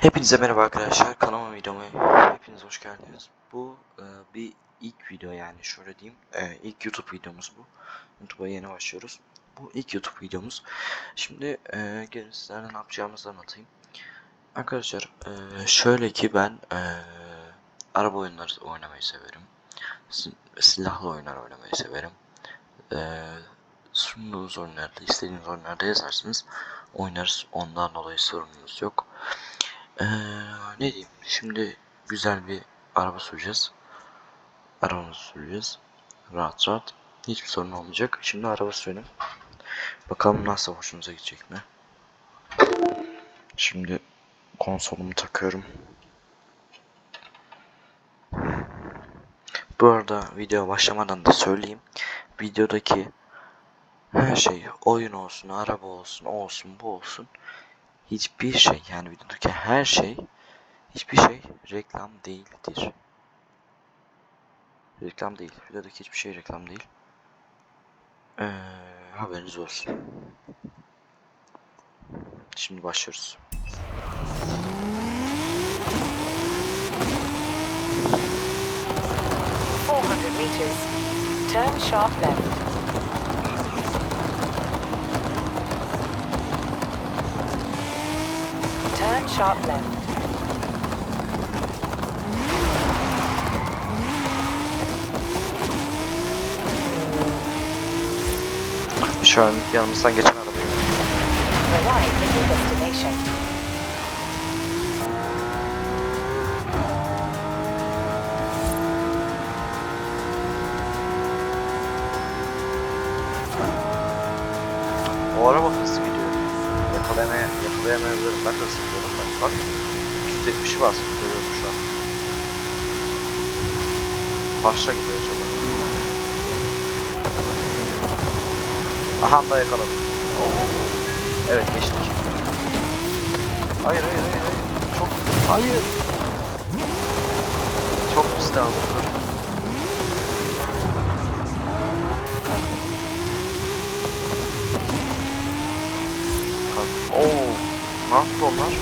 Hepinize merhaba arkadaşlar. Kanalıma videoma hepiniz hoş geldiniz. Bu e, bir ilk video yani şöyle diyeyim. E, ilk YouTube videomuz bu. YouTube'a yeni başlıyoruz. Bu ilk YouTube videomuz. Şimdi e, gelin sizlerle ne yapacağımızı anlatayım. Arkadaşlar e, şöyle ki ben e, araba oyunları oynamayı severim. Si- Silahlı oyunlar oynamayı severim. E, sunduğunuz oyunlarda, istediğiniz oyunlarda yazarsınız. Oynarız. Ondan dolayı sorunumuz yok. Ee, ne diyeyim? Şimdi güzel bir araba süreceğiz. Arabamızı süreceğiz. Rahat rahat. Hiçbir sorun olmayacak. Şimdi araba sürelim. Bakalım nasıl hoşunuza gidecek mi? Şimdi konsolumu takıyorum. Bu arada video başlamadan da söyleyeyim. Videodaki her şey oyun olsun, araba olsun, olsun, bu olsun hiçbir şey yani videodaki her şey hiçbir şey reklam değildir. Reklam değil. Videodaki hiçbir şey reklam değil. Ee, haberiniz olsun. Şimdi başlıyoruz. Meters. Turn sharp left. Turn sharp left. Şu an yanımızdan geçen arabayı. Başla gidiyor acaba. Aha da yakaladım. Evet geçtik. Hayır hayır hayır hayır. Çok hayır. Çok pis aldım. Oo. Ne yaptı onlar?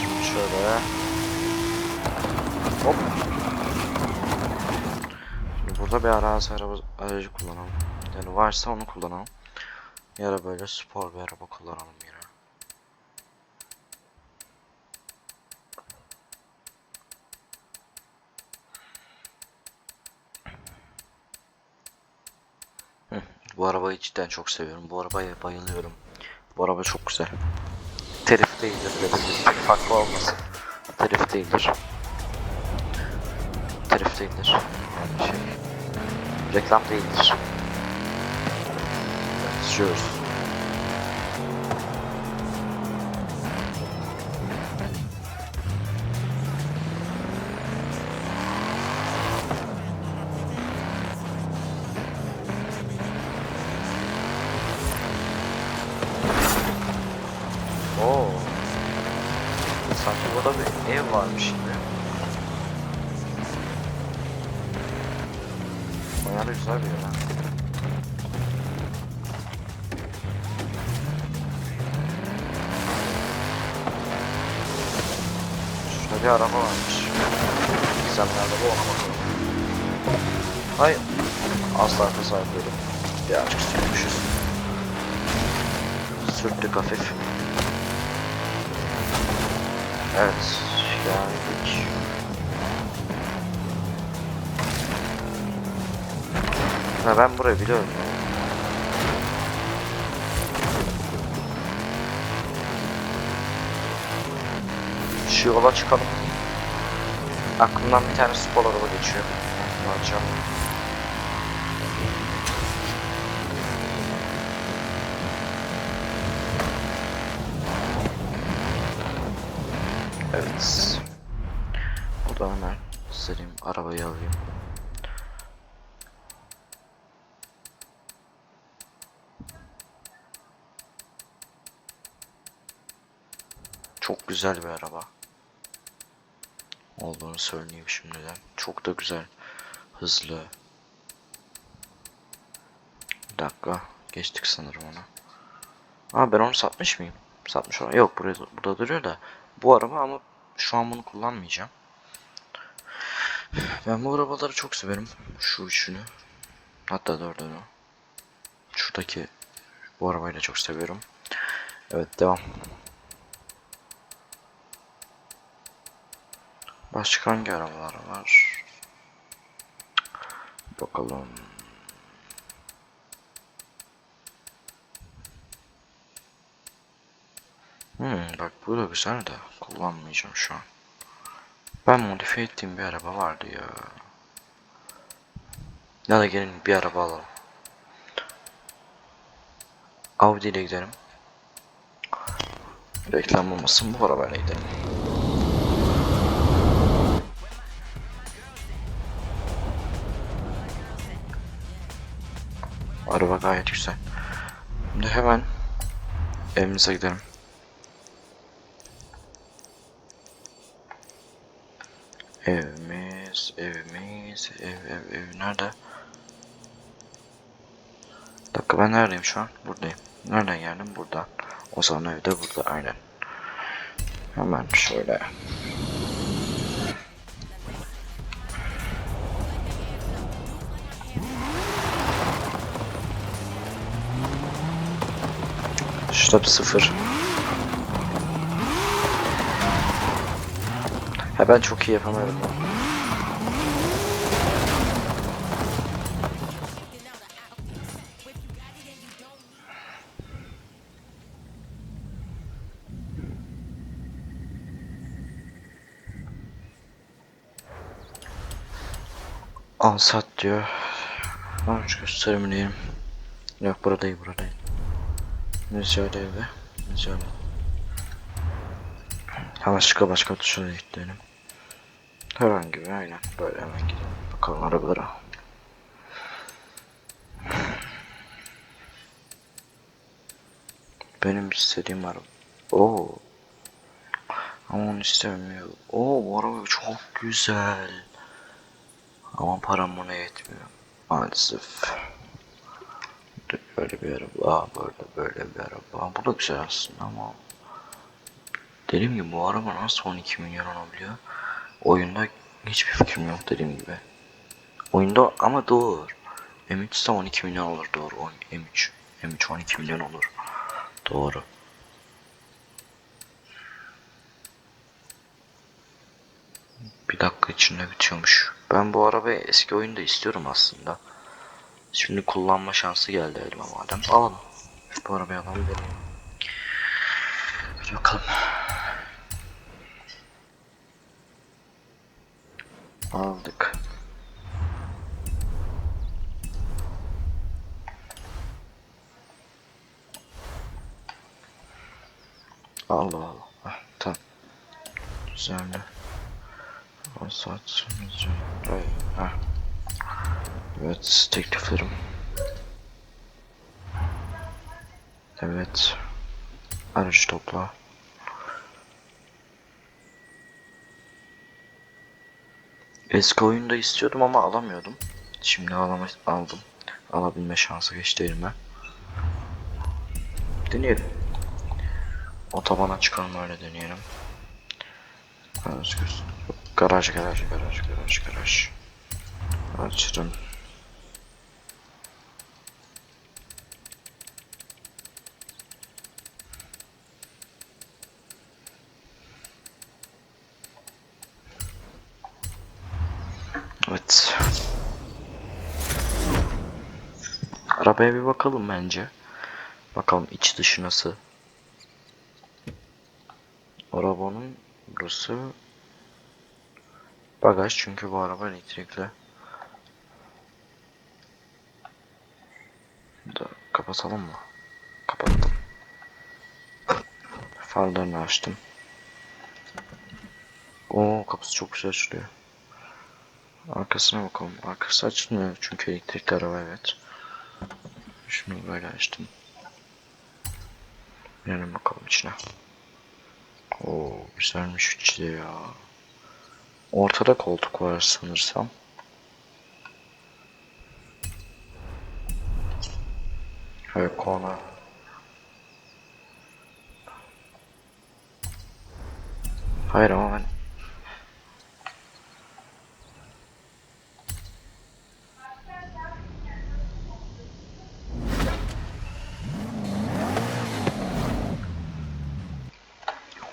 Şimdi şöyle. Hop. Bir arazi araba, aracı kullanalım. Yani varsa onu kullanalım. Ya da böyle spor bir araba kullanalım yine. Bu arabayı cidden çok seviyorum. Bu arabaya bayılıyorum. Bu araba çok güzel. Terif değildir dedim. Farklı olmasın. Terif değildir. Terif değildir. Reklam değildir. Sürüyoruz. Oo. Sanki burada bir ev varmış gibi. Bayağı da güzel bir yer ha. Şurada bir araba varmış. Güzel bir araba ona bakalım. Hayır. Asla tasarruf Birazcık sürmüşüz. Sürttük hafif. Evet, geldik. Ha ben burayı biliyorum. Şu yola çıkalım. Aklımdan bir tane spor araba geçiyor. Ne yapacağım? Evet. Buradan hemen sereyim arabayı alayım. Çok güzel bir araba. olduğunu söyleyeyim şimdiden. Çok da güzel, hızlı. Bir dakika, geçtik sanırım onu. Aa ben onu satmış mıyım? Satmış olan. Yok buraya burada duruyor da. Bu araba ama şu an bunu kullanmayacağım. Ben bu arabaları çok severim. Şu üçünü. Hatta dördünü. Şuradaki bu arabayı da çok seviyorum. Evet devam. Başka hangi arabalar var? Bakalım. Hmm, bak bu da güzel de kullanmayacağım şu an. Ben modifiye ettiğim bir araba vardı ya. Ya da gelin bir araba alalım. Audi ile gidelim. Reklam olmasın bu arabayla gidelim. Araba gayet güzel. Şimdi hemen evimize gidelim. Evimiz, evimiz, ev, ev, ev nerede? Bir dakika ben neredeyim şu an? Buradayım. Nereden geldim? Buradan. O zaman evde burada aynen. Hemen şöyle. Stop sıfır. Ha ben çok iyi yapamıyorum. Al sat diyor. Varmış gösterim diyeyim. Yok burada değil değil. Müsaade evde. Müsaade. Ha başka başka tuşa da gidelim. Herhangi bir aynen böyle hemen gidelim. Bakalım arabalara. Benim istediğim araba. Oo. Ama onu istemiyor. Oo bu araba çok güzel. Ama param buna yetmiyor. Maalesef. Böyle bir araba, böyle böyle bir araba. Bu da güzel aslında ama Dediğim gibi bu araba nasıl 12 milyon olabiliyor? Oyunda hiçbir fikrim yok dediğim gibi. Oyunda ama doğru. M3 ise 12 milyon olur doğru. Oyun- M3. M3 12 milyon olur. Doğru. Bir dakika içinde bitiyormuş. Ben bu arabayı eski oyunda istiyorum aslında. Şimdi kullanma şansı geldi elime madem. Alalım. Bu arabayı alalım. Hadi bakalım. Aldık. Allah Allah. Heh, tamam. Güzeldi. O saat güzel. Ay, heh. Evet tekliflerim. Evet. Aracı topla. Eski oyunda istiyordum ama alamıyordum. Şimdi alama, aldım. Alabilme şansı geçti elime. Deneyelim. Otobana çıkalım öyle deneyelim. Özgür. Garaj garaj garaj garaj garaj. Açtım. Evet. Arabaya bir bakalım bence. Bakalım iç dışı nasıl. Arabanın burası bagaj çünkü bu araba elektrikli. Kapatalım mı? Kapattım. Farlarını açtım. Oo kapısı çok güzel açılıyor. Arkasına bakalım. Arkası açılmıyor çünkü elektrikli araba evet. Şunu böyle açtım. Girelim bakalım içine. Oo güzelmiş içi ya. Ortada koltuk var sanırsam. Evet konu. Hayır ama ben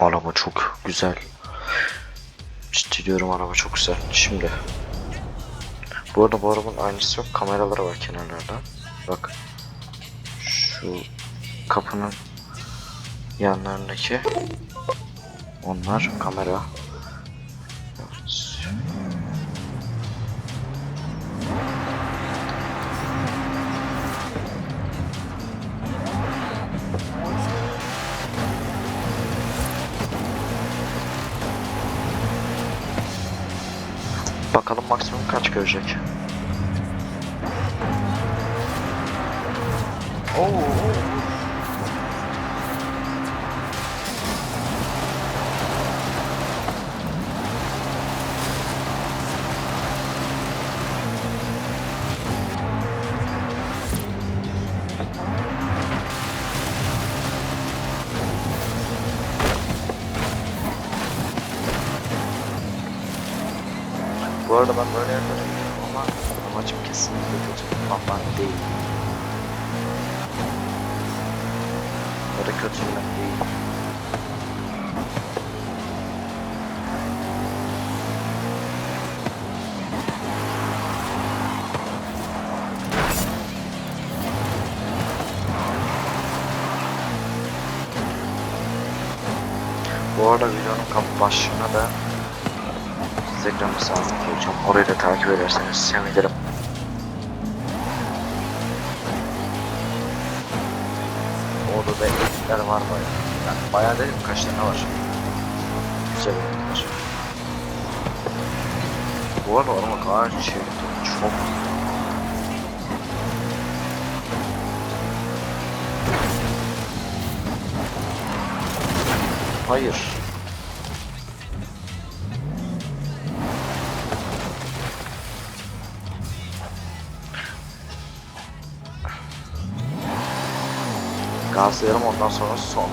Araba çok güzel. Ciddi diyorum araba çok güzel. Şimdi. Bu arada bu arabanın aynısı yok. Kameraları var kenarlarda. Bak. Şu kapının yanlarındaki onlar kamera. Maksimum kaç görecek. Oo. Arada ben böyle gidiyorum ama amacım kesinlikle kötü kullanmak değil. Ya da kötülmek değil. Bu arada videonun başlığına da Instagram hesabımı koyacağım. Orayı da takip ederseniz sevinirim. Orada da editler var bayağı. Yani bayağı dedim kaç tane var. Güzel editler. Bu arada arama kaç şey çok Hayır. Gazlayalım ondan sonra son.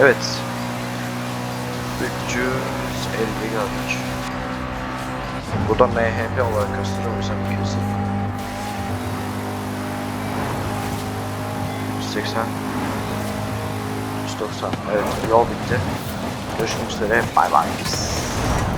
Evet. 350 gördük. Burada MHP olarak gösteriyor o yüzden 200. 180 190 Evet yol bitti. Görüşmek üzere. Bye bye.